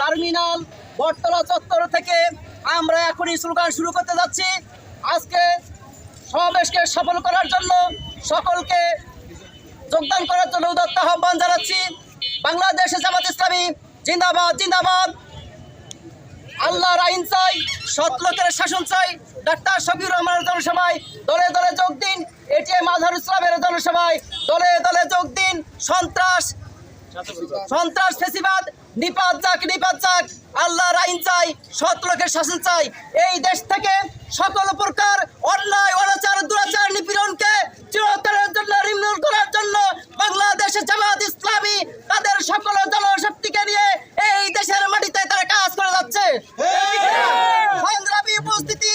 Terminal বটতলা চত্বর থেকে আমরা এখনই স্লোগান শুরু করতে যাচ্ছি। আজকে সমাবেশকে সফল করার জন্য সকলকে যোগদান করার জন্য উদত্ত আহ্বান জানাচ্ছি। বাংলাদেশে জামাত ইসলামী জিন্দাবাদ জিন্দাবাদ। আল্লাহর আইন চাই, সৎ লোকের শাসন চাই। ডাক্তার শফিউর রহমানের জনসভায় দলে দলে যোগ দিন। এটিএম আজহার ইসলামের জনসভায় দলে দলে যোগ দিন। সন্ত্রাস সন্ত্রাস, ফেসিবাদ, নিপাত যাক নিপাত যাক, আল্লাহর আইন চাই, সৎ লোকের শাসন চাই। এই দেশ থেকে সকল প্রকার অন্যায়, অনাচার, দুরাচার, নিপীড়নকে চিরতরের জন্য নির্মূল করার জন্য বাংলাদেশের জামাত ইসলামী তাদের সকল জনশক্তিকে নিয়ে এই দেশের মাটিতে তারা কাজ করে যাচ্ছে। সংগ্রামী উপস্থিতি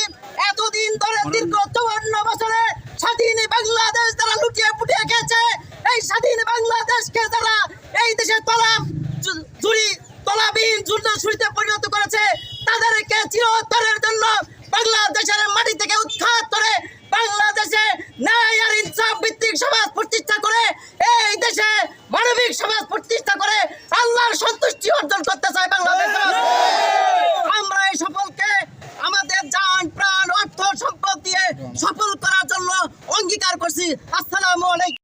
এতদিন ধরে দীর্ঘ চুয়ান্ন বছরে স্বাধীন বাংলাদেশ তারা লুটিয়ে পুটিয়ে খেয়েছে। এই স্বাধীন বাংলাদেশকে তারা এই দেশে তলাব জুড়ি, তলাবিহীন জুর্ণ ছুরিতে পরিণত করেছে। তাদেরকে চিরতরের জন্য বাংলাদেশের মাটি থেকে উৎখাত করে বাংলাদেশে ন্যায় আর ইনসাফ ভিত্তিক সমাজ প্রতিষ্ঠা করে, এই দেশে মানবিক সমাজ প্রতিষ্ঠা করে আল্লাহর সন্তুষ্টি অর্জন করতে চায় বাংলাদেশ আমরা এই সফলকে আমাদের জান, প্রাণ, অর্থ, সম্পদ দিয়ে সফল করার জন্য অঙ্গীকার করছি। আসসালামু আলাইকুম।